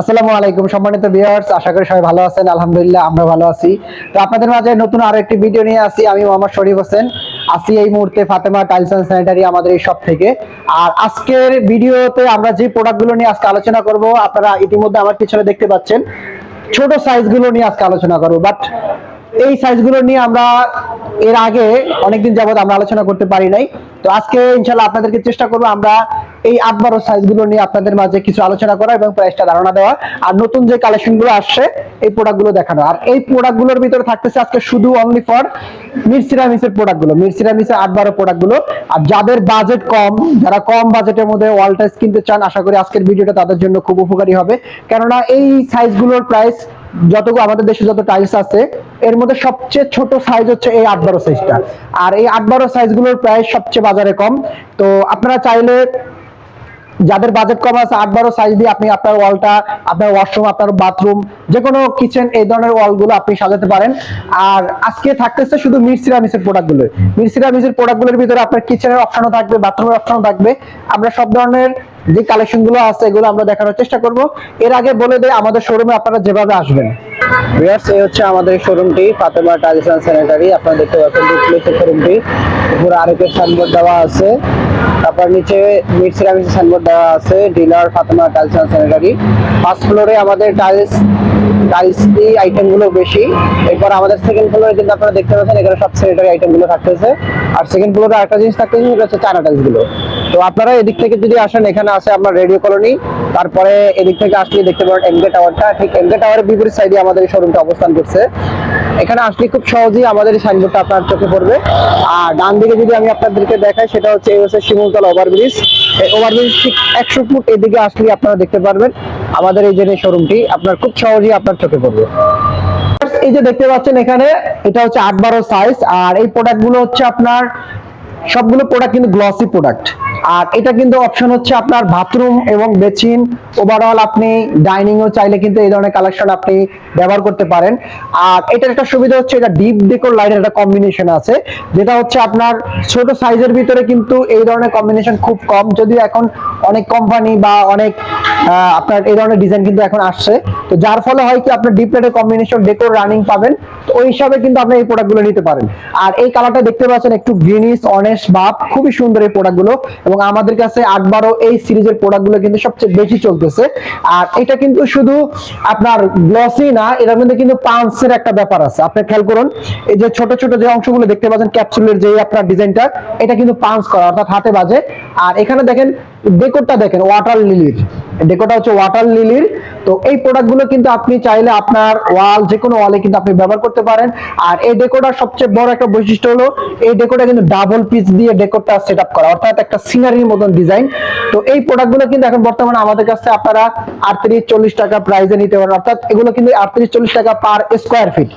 আসসালামু আলাইকুম সম্মানিত ভিউয়ার্স আশা করি সবাই ভালো আছেন, আলহামদুলিল্লাহ আমরা ভালো আছি। তো আপনাদের মাঝে নতুন আরও একটি ভিডিও নিয়ে আসি, আমি মোহাম্মদ শরীফ হোসেন। আসি এই মুহূর্তে ফাতেমা টাইলস অ্যান্ড স্যানিটারি আমাদের এই শপ থেকে। আর আজকের ভিডিওতে আমরা যে প্রোডাক্টগুলো নিয়ে আজকে আলোচনা করব, আপনারা ইতিমধ্যে আমার পিছনে দেখতে পাচ্ছেন, ছোট সাইজগুলো নিয়ে আজকে আলোচনা করব। বাট এই সাইজগুলো নিয়ে আমরা এর আগে অনেকদিন যাবত আমরা আলোচনা করতে পারি নাই। তো আজকে ইনশাল্লাহ আপনাদেরকে চেষ্টা করব আমরা এই আট বারো সাইজগুলো নিয়ে আপনাদের মাঝে কিছু আলোচনা করা এবং প্রাইসটা ধারণা দেওয়া। আর নতুন যে কালেকশনগুলো আসছে, এই প্রোডাক্টগুলো দেখানো। আর এই প্রোডাক্টগুলোর ভিতরে থাকতেছে আজকে শুধু অনলি ফর মিরসিরামিসের প্রোডাক্টগুলো মিরসিরামিসের আট বারো প্রোডাক্টগুলো আর যাদের বাজেট কম, যারা কম বাজেটের মধ্যে ওয়াল টাইস কিনতে চান, আশা করি আজকের ভিডিওটা তাদের জন্য খুব উপকারী হবে। কেননা এই সাইজগুলোর প্রাইস যতগুলো আমাদের দেশে যত টাইলস আছে, এর মধ্যে সবচেয়ে ছোট সাইজ হচ্ছে এই আট বারো সাইজটা আর এই আট বারো সাইজগুলোর প্রাইস সবচেয়ে বাজারে কম। তো আপনারা চাইলে যাদের বাজেট কম আছে, আট বারো সাইজ দিয়ে আপনি আপনার ওয়ালটা আপনার ওয়াশরুম আপনার বাথরুম যে কোনো কিচেন এই ধরনের ওয়ালগুলো আপনি সাজাতে পারেন। আর আজকে থাকতেছে শুধু মির সিরামিসের প্রোডাক্টগুলো মির সিরামিসের প্রোডাক্টগুলোর ভিতরে আপনার কিচেনের অপশনও থাকবে বাথরুমের অপশনও থাকবে। আমরা সব ধরনের যে কালেকশনগুলো আছে, এগুলো আমরা দেখানোর চেষ্টা করব। এর আগে বলে দেয় আমাদের শোরুমে আপনারা যেভাবে আসবেন ভিউয়ার্স এই হচ্ছে আমাদের শোরুমটি ফাতেমা টাইলস অ্যান্ড স্যানিটারি আপনারা দেখতে পাচ্ছেন ডুপ্লেক্সের শোরুমটি উপরে আরেকের সাইনবোর্ড দেওয়া আছে। তারপর নিচে মিড সিরামিক্স সাইনবোর্ড দেওয়া আছে dealer Fatema tiles and sanitary first ফ্লোরে আমাদের টাইলস টাইলস দিয়ে আইটেমগুলো বেশি। এরপর আমাদের সেকেন্ড ফ্লোরে কিন্তু আপনারা দেখতে পাচ্ছেন, এখানে সব স্যানিটারি আইটেমগুলো থাকতেছে। আর সেকেন্ড ফ্লোরে আরেকটা জিনিস থাকতেছে, সেটা হচ্ছে চায়না টাইলসগুলো। তো আপনারা এদিক থেকে যদি আসেন, এখানে আছে আপনার রেডিও কলোনি, তারপরে এদিক থেকে আসলে দেখতে পারেন এমকে টাওয়ারটা ঠিক এমকে টাওয়ারের বিপরীত সাইডে আমাদের এই শোরুমটা অবস্থান করছে। এখানে আসলে খুব সহজেই আমাদের এই সাইনবোর্ডটা আপনার চোখে পড়বে। আর ডান দিকে যদি আমি আপনাদেরকে দেখাই, সেটা হচ্ছে এই হচ্ছে শিমুলতলা ওভারব্রিজ এই ওভারব্রিজ ঠিক একশো ফুট এদিকে আসলে আপনারা দেখতে পারবেন আমাদের এই যে শোরুমটি আপনার খুব সহজেই আপনার চোখে পড়বে। এই যে দেখতে পাচ্ছেন এখানে, এটা হচ্ছে আট বারো সাইজ আর এই প্রোডাক্টগুলো হচ্ছে আপনার, সবগুলো প্রোডাক্ট কিন্তু গ্লসি প্রোডাক্ট আর এটা কিন্তু অপশন হচ্ছে আপনার বাথরুম এবং বেচিন ওভারঅল আপনি ডাইনিং ও চাইলে কিন্তু এই ধরনের কালেকশন আপনি ব্যবহার করতে পারেন। আর এটার একটা সুবিধা হচ্ছে এটা ডিপ ডেকোর লাইটের একটা কম্বিনেশন আছে, যেটা হচ্ছে আপনার ছোট সাইজের ভিতরে কিন্তু এই ধরনের কম্বিনেশন খুব কম। যদিও এখন অনেক কোম্পানি বা অনেক আপনার এই ধরনের ডিজাইন কিন্তু এখন আসছে। তো যার ফলে হয় কি, আপনার ডিপ লাইটের কম্বিনেশন ডেকোর রানিং পাবেন। তো ওই হিসাবে কিন্তু আপনি এই প্রোডাক্টগুলো নিতে পারেন। আর এই কালারটা দেখতে পাচ্ছেন একটু গ্রিনিশ অনেস্ট ভাব, খুবই সুন্দর এই প্রোডাক্টগুলো এবং আমাদের কাছে আট বারো এই সিরিজের প্রোডাক্টগুলো কিন্তু সবচেয়ে বেশি চলতেছে। আর এটা কিন্তু শুধু আপনার গ্লসি না এটার মধ্যে কিন্তু পাঞ্চের একটা ব্যাপার আছে। আপনি খেয়াল করুন, এই যে ছোট ছোট যে অংশগুলো দেখতে পাচ্ছেন ক্যাপসুলের যে আপনার ডিজাইনটা এটা কিন্তু পাঞ্চ করা, অর্থাৎ হাতে বাজে। আর এখানে দেখেন ডেকোরটা দেখেন ওয়াটার লিলির ডেকোরটা হচ্ছে ওয়াটার লিলির তো এই প্রোডাক্টগুলো কিন্তু আপনি চাইলে আপনার ওয়াল যে কোনো ওয়ালে কিন্তু আপনি ব্যবহার করতে পারেন। আর এই ডেকোরটার সবচেয়ে বড় একটা বৈশিষ্ট্য হলো, এই ডেকোরটা কিন্তু ডাবল পিস দিয়ে ডেকোরটা সেট আপ করা, অর্থাৎ একটা সিনারির মতন ডিজাইন তো এই প্রোডাক্টগুলো কিন্তু এখন বর্তমানে আমাদের কাছে আপনারা আটত্রিশ চল্লিশ টাকা প্রাইসে নিতে পারেন। অর্থাৎ এগুলো কিন্তু আটত্রিশ চল্লিশ টাকা পার স্কোয়ার ফিট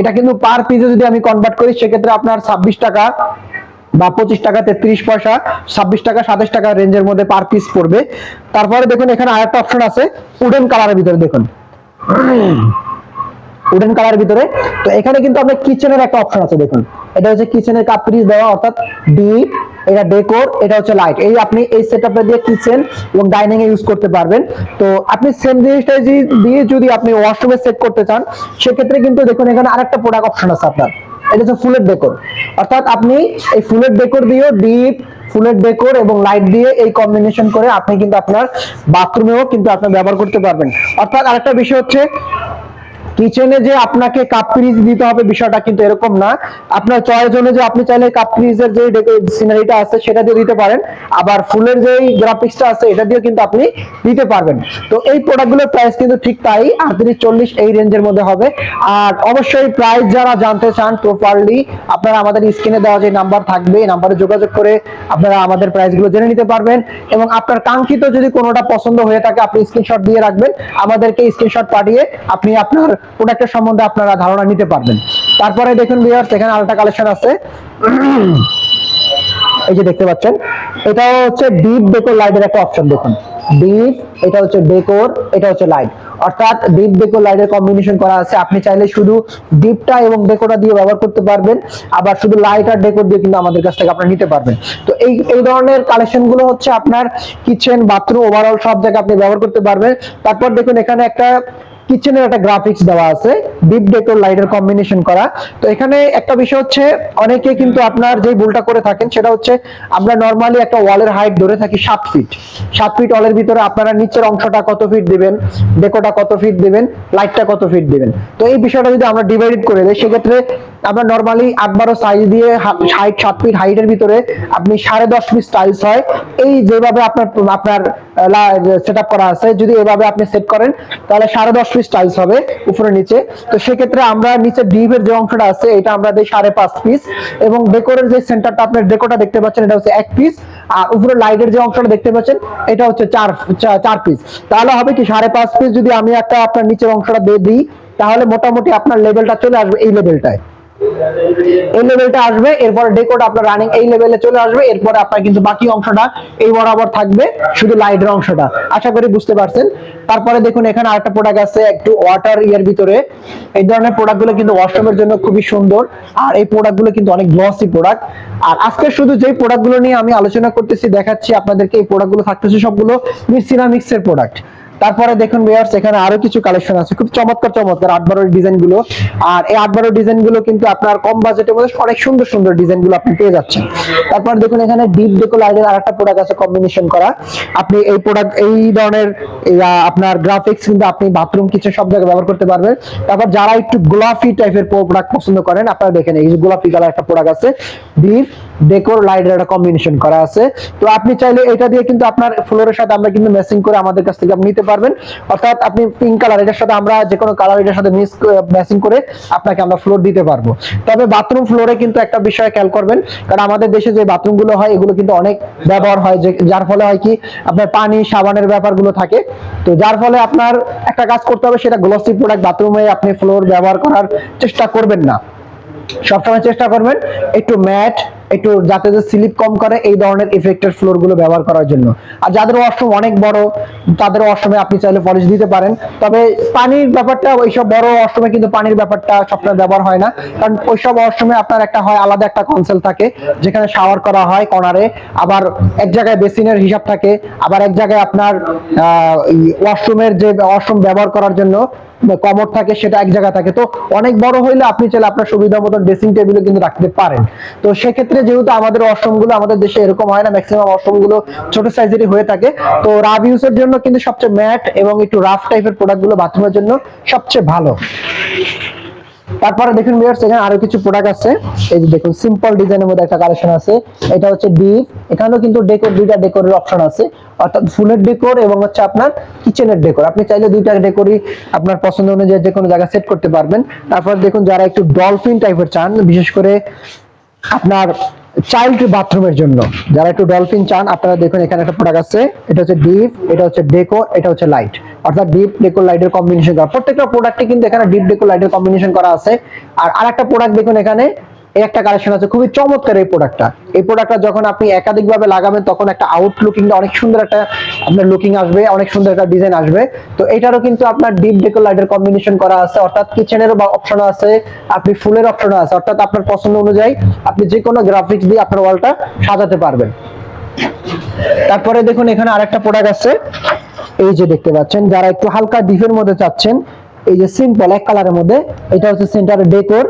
এটা কিন্তু পার পিসে যদি আমি কনভার্ট করি, সেক্ষেত্রে আপনার ছাব্বিশ টাকা বা পঁচিশ টাকা তেত্রিশ পয়সা, ছাব্বিশ টাকা সাতাশ টাকা রেঞ্জের মধ্যে পার পিস পড়বে। তারপরে দেখুন, এখানে আরেকটা অপশন আছে উডেন কালারের ভিতরে দেখুন। উডেন কালারের ভিতরে। তো এখানে কিন্তু আপনার কিচেনের একটা অপশন আছে, দেখুন। এটা হচ্ছে কিচেনের কাপ্রিজ দেওয়া, অর্থাৎ ডিপ এটা ডেকোর এটা হচ্ছে লাইট এই আপনি এই সেটআপটা দিয়ে কিচেন এবং ডাইনিং এ ইউজ করতে পারবেন। তো আপনি সেম জিনিসটা দিয়ে যদি আপনি ওয়াশরুমে সেট করতে চান, সেক্ষেত্রে কিন্তু দেখুন, এখানে আরেকটা প্রোডাক্ট অপশন আছে আপনার। এটা হচ্ছে ফুলের ডেকোর। অর্থাৎ আপনি এই ফুলের ডেকোর দিয়েও ডিপ ফুলের ডেকোর এবং লাইট দিয়ে এই কম্বিনেশন করে আপনি কিন্তু আপনার বাথরুমেও কিন্তু আপনি ব্যবহার করতে পারবেন। অর্থাৎ আরেকটা বিষয় হচ্ছে কিচেনে যে আপনাকে কাপ ফ্রিজ দিতে হবে বিষয়টা কিন্তু এরকম না। আপনার চয়েস অনুযায়ী আপনি চাইলে কাপ ফ্রিজের যে সিনারিটা আছে সেটা দিয়ে দিতে পারেন। আবার ফুলের যে গ্রাফিক্সটা আছে এটা দিয়েও কিন্তু আপনি দিতে পারবেন। তো এই প্রোডাক্টগুলোর প্রাইস কিন্তু ঠিক তাই আটত্রিশ চল্লিশ এই রেঞ্জের মধ্যে হবে। আর অবশ্যই প্রাইস যারা জানতে চান প্রপারলি আপনারা আমাদের স্ক্রিনে দেওয়া যে নাম্বার থাকবে, এই নাম্বারে যোগাযোগ করে আপনারা আমাদের প্রাইসগুলো জেনে নিতে পারবেন। এবং আপনার কাঙ্ক্ষিত যদি কোনোটা পছন্দ হয়ে থাকে, আপনি স্ক্রিনশট দিয়ে রাখবেন। আমাদেরকে স্ক্রিনশট পাঠিয়ে আপনি আপনার প্রোডাক্টের সম্বন্ধে আপনারা ধারণা নিতে পারবেন। তারপরে দেখুন ভিউয়ার্স এখানে আরেকটা কালেকশন আছে। এই যে দেখতে পাচ্ছেন, এটাও হচ্ছে ডিপ ডেকোর লাইটের একটা অপশন দেখুন। ডিপ এটা হচ্ছে ডেকোর এটা হচ্ছে লাইট অর্থাৎ ডিপ ডেকোর লাইটের কম্বিনেশন করা আছে। আপনি চাইলে শুধু ডিপটা এবং ডেকোটা দিয়ে ব্যবহার করতে পারবেন, আবার শুধু লাইট আর ডেকোর দিয়ে কিন্তু আমাদের কাছ থেকে আপনারা নিতে পারবেন। তো এই এই ধরনের কালেকশনগুলো হচ্ছে আপনার কিচেন বাথরুম ওভারঅল সব জায়গায় আপনি ব্যবহার করতে পারবেন। তারপর দেখুন এখানে একটা কিচেনের একটা গ্রাফিক্স দেওয়া আছে ডিপ ডেকোর লাইটের কম্বিনেশন করা। তো এখানে একটা বিষয় হচ্ছে, অনেকে কিন্তু আপনার যে ভুলটা করে থাকেন, সেটা হচ্ছে আমরা নর্মালি একটা ওয়ালের হাইট ধরে থাকি সাত ফিট সাত ফিট ওয়ালের ভিতরে আপনারা নিচের অংশটা কত ফিট দিবেন ডেকোটা কত ফিট দিবেন লাইটটা কত ফিট দিবেন। তো এই বিষয়টা যদি আমরা ডিভাইড করে দিই, সেক্ষেত্রে আমরা নর্মালি আট বারো সাইজ দিয়ে হাইট সাত ফিট হাইটের ভিতরে আপনি সাড়ে দশ পিস টাইলস হয়। এই যেভাবে আপনার আপনার সেট আপ করা আছে, যদি এভাবে আপনি সেট করেন, তাহলে সাড়ে দশ পিস টাইলস হবে উপরে নিচে। তো সেক্ষেত্রে আমরা নিচে ডিপের যে অংশটা আছে, এটা আমরা দিই সাড়ে পাঁচ পিস এবং ডেকোরের যে সেন্টারটা আপনার ডেকোটা দেখতে পাচ্ছেন, এটা হচ্ছে এক পিস আর উপরে লাইটের যে অংশটা দেখতে পাচ্ছেন, এটা হচ্ছে চার চার পিস তাহলে হবে কি, সাড়ে পাঁচ পিস যদি আমি একটা আপনার নিচের অংশটা দিয়ে দিই, তাহলে মোটামুটি আপনার লেভেলটা চলে আসবে এই লেভেলটায় এই লেভেলটা আসবে, এরপরে ডেকোড আপনার রানিং এই লেভেলে চলে আসবে, এরপরে আপনার কিন্তু বাকি অংশটা এই বরাবর থাকবে, শুধু লাইটের অংশটা। আশা করি বুঝতে পারছেন। তারপরে দেখুন, এখানে আরেকটা প্রোডাক্ট আছে, একটু ওয়াটার ইয়ার ভিতরে। এই ধরনের প্রোডাক্টগুলো কিন্তু ওয়াশরুমের জন্য খুবই সুন্দর। আর এই প্রোডাক্টগুলো কিন্তু অনেক গ্লসি প্রোডাক্ট আর আজকে শুধু যেই প্রোডাক্টগুলো নিয়ে আমি আলোচনা করতেছি, দেখাচ্ছি আপনাদেরকে, এই প্রোডাক্টগুলো থাকতেছে সবগুলো সিরামিক্সের প্রোডাক্ট তারপরে দেখুন ভিউয়ার্স এখানে আরও কিছু কালেকশন আছে। খুব চমৎকার চমৎকার আট বারোর ডিজাইনগুলো আর এই আট বারো ডিজাইনগুলো কিন্তু আপনার কম বাজেটের মধ্যে অনেক সুন্দর সুন্দর ডিজাইনগুলো আপনি পেয়ে যাচ্ছেন। তারপর দেখুন এখানে ডিপ ডেকো লাইটের আর একটা প্রোডাক্ট আছে কম্বিনেশন করা। আপনি এই প্রোডাক্ট এই ধরনের আপনার গ্রাফিক্স কিন্তু আপনি বাথরুম কিচেন সব জায়গায় ব্যবহার করতে পারবেন। তারপর যারা একটু গোলাপি টাইপের প্রোডাক্ট পছন্দ করেন, আপনারা দেখেন এই গোলাপি কালার একটা প্রোডাক্ট আছে। ডিপ ডেকোর লাইটের একটা কম্বিনেশন করা আছে। তো আপনি চাইলে এটা দিয়ে কিন্তু আপনার ফ্লোরের সাথে আমরা কিন্তু ম্যাচিং করে আমাদের কাছ থেকে আপনি নিতে পারবেন। অর্থাৎ আপনি পিঙ্ক কালার এটার সাথে আমরা যে কোনো কালার এটার সাথে মিক্স ম্যাচিং করে আপনাকে আমরা ফ্লোর দিতে পারব। তবে বাথরুম ফ্লোরে কিন্তু একটা বিষয় খেয়াল করবেন, কারণ আমাদের দেশে যে বাথরুমগুলো হয়, এগুলো কিন্তু অনেক ব্যবহার হয়। যে, যার ফলে হয় কি, আপনার পানি, সাবানের ব্যাপারগুলো থাকে। তো যার ফলে আপনার একটা কাজ করতে হবে, সেটা গ্লসি প্রোডাক্ট বাথরুমে আপনি ফ্লোর ব্যবহার করার চেষ্টা করবেন না। সবসময় চেষ্টা করবেন একটু ম্যাট একটু যাতে যে স্লিপ কম করে এই ধরনের ইফেক্টের ফ্লোরগুলো ব্যবহার করার জন্য। আর যাদের ওয়াশরুম অনেক বড়, তাদের ওয়াশরুমে আপনি চাইলে পলিশ দিতে পারেন। তবে পানির ব্যাপারটা, ওইসব বড় ওয়াশরুমে কিন্তু পানির ব্যাপারটা সবসময় ব্যবহার হয় না। কারণ ওইসব ওয়াশরুমে আপনার একটা হয়, আলাদা একটা কনসেল থাকে, যেখানে শাওয়ার করা হয় কর্নারে আবার এক জায়গায় বেসিনের হিসাব থাকে। আবার এক জায়গায় আপনার ওয়াশরুমের যে ওয়াশরুম ব্যবহার করার জন্য কমোড থাকে, সেটা এক জায়গা থাকে। তো অনেক বড় হইলে আপনি চাইলে আপনার সুবিধা মতো ড্রেসিং টেবিলও কিন্তু রাখতে পারেন। তো সেক্ষেত্রে যেহেতু আমাদের অসমগুলো গুলো আমাদের দেশে এরকম হয় না ম্যাক্সিমাম অসমগুলো গুলো ছোট সাইজেরই হয়ে থাকে। তো রাফ ইউজের জন্য কিন্তু সবচেয়ে ম্যাট এবং একটু রাফ টাইপের প্রোডাক্টগুলো বাথরুমের জন্য সবচেয়ে ভালো। তারপরে দেখুন ভিউয়ার্স এখানে আরও কিছু প্রোডাক্ট আছে। এই যে দেখুন সিম্পল ডিজাইনের মধ্যে একটা কালেকশন আছে। এটা হচ্ছে ডিপ এখানেও কিন্তু ডেকোর দুইটা ডেকোরের অপশন আছে। অর্থাৎ ফুলের ডেকোর এবং হচ্ছে আপনার কিচেনের ডেকোর আপনি চাইলে দুইটা ডেকোরই আপনার পছন্দ অনুযায়ী যে কোনো জায়গায় সেট করতে পারবেন। তারপর দেখুন, যারা একটু ডলফিন টাইপের চান, বিশেষ করে আপনার চাইল্ড বাথরুমের জন্য। যারা একটু ডলফিন চান, আপনারা দেখুন এখানে একটা প্রোডাক্ট আছে। এটা হচ্ছে ডিপ, এটা হচ্ছে ডেকো, এটা হচ্ছে লাইট। অর্থাৎ ডিপ, ডেকো, লাইটের কম্বিনেশন করা। প্রত্যেকটা প্রোডাক্টে কিন্তু এখানে ডিপ, ডেকো, লাইটের কম্বিনেশন করা আছে। আর আরেকটা প্রোডাক্ট দেখুন এখানে। এই একটা কালেকশন আছে, খুবই চমৎকার এই প্রোডাক্টটা এই প্রোডাক্টটা যখন আপনি একাধিক ভাবে লাগাবেন, তখন একটা আউট লুকিংটা অনেক সুন্দর একটা আপনার লুকিং আসবে, অনেক সুন্দর একটা ডিজাইন আসবে। তো এটারও কিন্তু আপনার ডিপ ডেকো লাইটের কম্বিনেশন করা আছে, অর্থাৎ কিচেনেরও অপশন আছে, আপনি ফুলের অপশন আছে, অর্থাৎ আপনার পছন্দ অনুযায়ী আপনি যে কোনো গ্রাফিক্স দিয়ে আপনার ওয়ালটা সাজাতে পারবেন। তারপরে দেখুন, এখানে আরেকটা প্রোডাক্ট আছে। এই যে দেখতে পাচ্ছেন, যারা একটু হালকা ডিপের মধ্যে চাচ্ছেন, এই যে সিম্পল এক কালারের মধ্যে, এটা হচ্ছে সেন্টার ডেকোর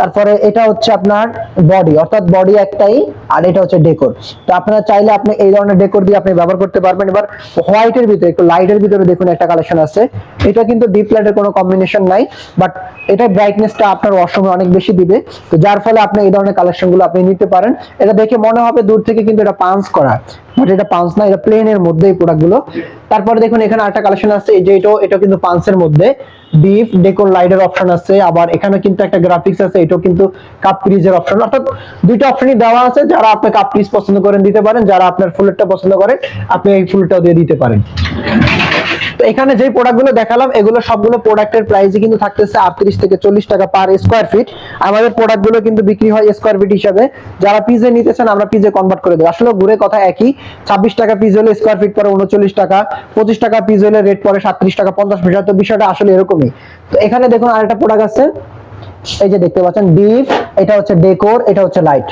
তারপরে এটা হচ্ছে আপনার বডি অর্থাৎ বডি একটাই, আর এটা হচ্ছে ডেকোর তো আপনারা চাইলে আপনি এই ধরনের ডেকোর দিয়ে আপনি ব্যবহার করতে পারবেন। এবার হোয়াইটের ভিতরে, একটু লাইটের ভিতরে দেখুন, একটা কালেকশন আছে। এটা কিন্তু ডিপ লাইটের কোনো কম্বিনেশন নাই বাট এটা ব্রাইটনেসটা আপনার ওয়াশরুমে অনেক বেশি দিবে। তো যার ফলে আপনি এই ধরনের কালেকশনগুলো আপনি নিতে পারেন। এটা দেখে মনে হবে দূর থেকে কিন্তু এটা পাঞ্চ করা। বাট এটা পাঞ্চ না, এটা প্লেনের মধ্যে এই প্রোডাক্টগুলো। তারপরে দেখুন এখানে একটা কালেকশন আছে, এই যে এটা এটা কিন্তু পাঞ্চের মধ্যে। ডিপ ডেকোর লাইটের অপশন আছে, আবার এখানে কিন্তু একটা গ্রাফিক্স আছে, এটাও কিন্তু কাপ পিরিজের অপশন অর্থাৎ দুইটা অপশনই দেওয়া আছে, যারা আপনি কাপ ক্রিজ পছন্দ করেন দিতে পারেন, যারা আপনার ফুলেরটা পছন্দ করেন, আপনি এই ফুলটাও দিয়ে দিতে পারেন। তো এখানে যে প্রোডাক্টগুলো দেখালাম, এগুলো সবগুলো প্রোডাক্টের প্রাইসই কিন্তু থাকতেছে আটত্রিশ থেকে চল্লিশ টাকা পার স্কোয়ার ফিট আমাদের প্রোডাক্টগুলো কিন্তু বিক্রি হয় স্কোয়ার ফিট হিসাবে। যারা পিজে নিতেছেন, আমরা পিজে কনভার্ট করে দেবো। আসলে ঘুরে কথা একই, ছাব্বিশ টাকা পিস হলে স্কোয়ার ফিট পরে উনচল্লিশ টাকা, পঁচিশ টাকা পিস হলে রেট পরে সাতত্রিশ টাকা, পঞ্চাশ পয়সা তো বিষয়টা আসলে এরকমই। তো এখানে দেখুন আরেকটা প্রোডাক্ট আছে। এই যে দেখতে পাচ্ছেন ডিপ এটা হচ্ছে ডেকোর এটা হচ্ছে লাইট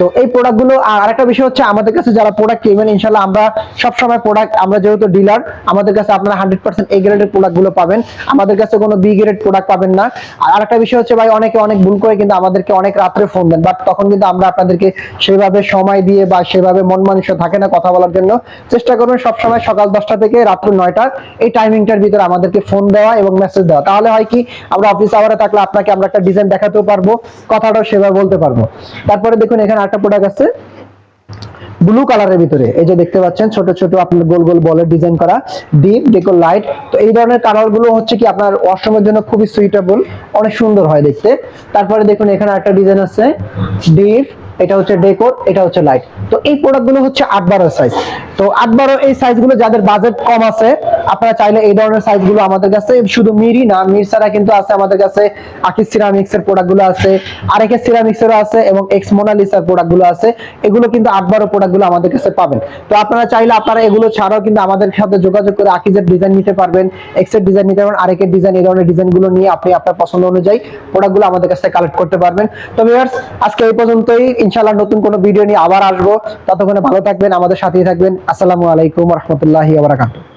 তো এই প্রোডাক্টগুলো আর আরেকটা বিষয় হচ্ছে আমাদের কাছে যারা প্রোডাক্ট কিনবেন ইনশাল্লাহ আমরা সবসময় প্রোডাক্ট আমরা যেহেতু ডিলার আমাদের কাছে আপনারা হান্ড্রেড পার্সেন্ট এ গ্রেডের প্রোডাক্টগুলো পাবেন। আমাদের কাছে কোনো বি গ্রেড প্রোডাক্ট পাবেন না। আর আরেকটা বিষয় হচ্ছে ভাই, অনেকে অনেক ভুল করে কিন্তু আমাদেরকে অনেক রাত্রে ফোন দেন বাট তখন কিন্তু আমরা আপনাদেরকে সেভাবে সময় দিয়ে বা সেভাবে মন মানুষ থাকে না কথা বলার জন্য। চেষ্টা করবেন সবসময় সকাল দশটা থেকে রাত্র নয়টা এই টাইমিংটার ভিতরে আমাদেরকে ফোন দেওয়া এবং মেসেজ দেওয়া। তাহলে হয় কি, আমরা অফিস আওয়ারে থাকলে আপনাকে আমরা একটা ডিজাইন দেখাতেও পারব, কথাটাও সেভাবে বলতে পারব। তারপরে দেখুন, এখানে একটা প্রোডাক্ট আছে ব্লু কালারের ভিতরে। এই যে দেখতে পাচ্ছেন, ছোট ছোট আপনার গোল গোল বলের ডিজাইন করা ডিপ ডেকো লাইট তো এই ধরনের কালারগুলো হচ্ছে কি আপনার ওয়াশরুমের জন্য খুবই সুইটেবল অনেক সুন্দর হয় দেখতে। তারপরে দেখুন, এখানে একটা ডিজাইন আছে ডিপ এটা হচ্ছে ডেকোর এটা হচ্ছে লাইট তো এই প্রোডাক্টগুলো হচ্ছে আট বারো সাইজ তো আট বারো এই সাইজগুলো যাদের বাজেট কম আছে, আপনারা চাইলে এই ধরনের সাইজগুলো আমাদের কাছে শুধু মিরই না, মির ছাড়া কিন্তু আছে আমাদের কাছে আকিস সিরামিক্স এর প্রোডাক্টগুলো আছে আরেকে সিরামিক্স এরও আছে এবং এক্স মোনালিসার প্রোডাক্টগুলো আছে। এগুলো কিন্তু আট বারো প্রোডাক্টগুলো আমাদের কাছে পাবেন। তো আপনারা চাইলে আপনারা এগুলো ছাড়াও কিন্তু আমাদের সাথে যোগাযোগ করে আকিজের ডিজাইন নিতে পারবেন এক্সের ডিজাইন নিতে পারবেন আরেকের ডিজাইন এই ধরনের ডিজাইনগুলো নিয়ে আপনি আপনার পছন্দ অনুযায়ী প্রোডাক্টগুলো আমাদের কাছে কালেক্ট করতে পারবেন। তো ভিউয়ার্স আজকে এই পর্যন্তই। ইনশাআল্লাহ নতুন কোনো ভিডিও নিয়ে আবার আসব। ততক্ষণে ভালো থাকবেন, আমাদের সাথেই থাকবেন। আসসালামু আলাইকুম রহমতুল্লাহি আবরাকাতু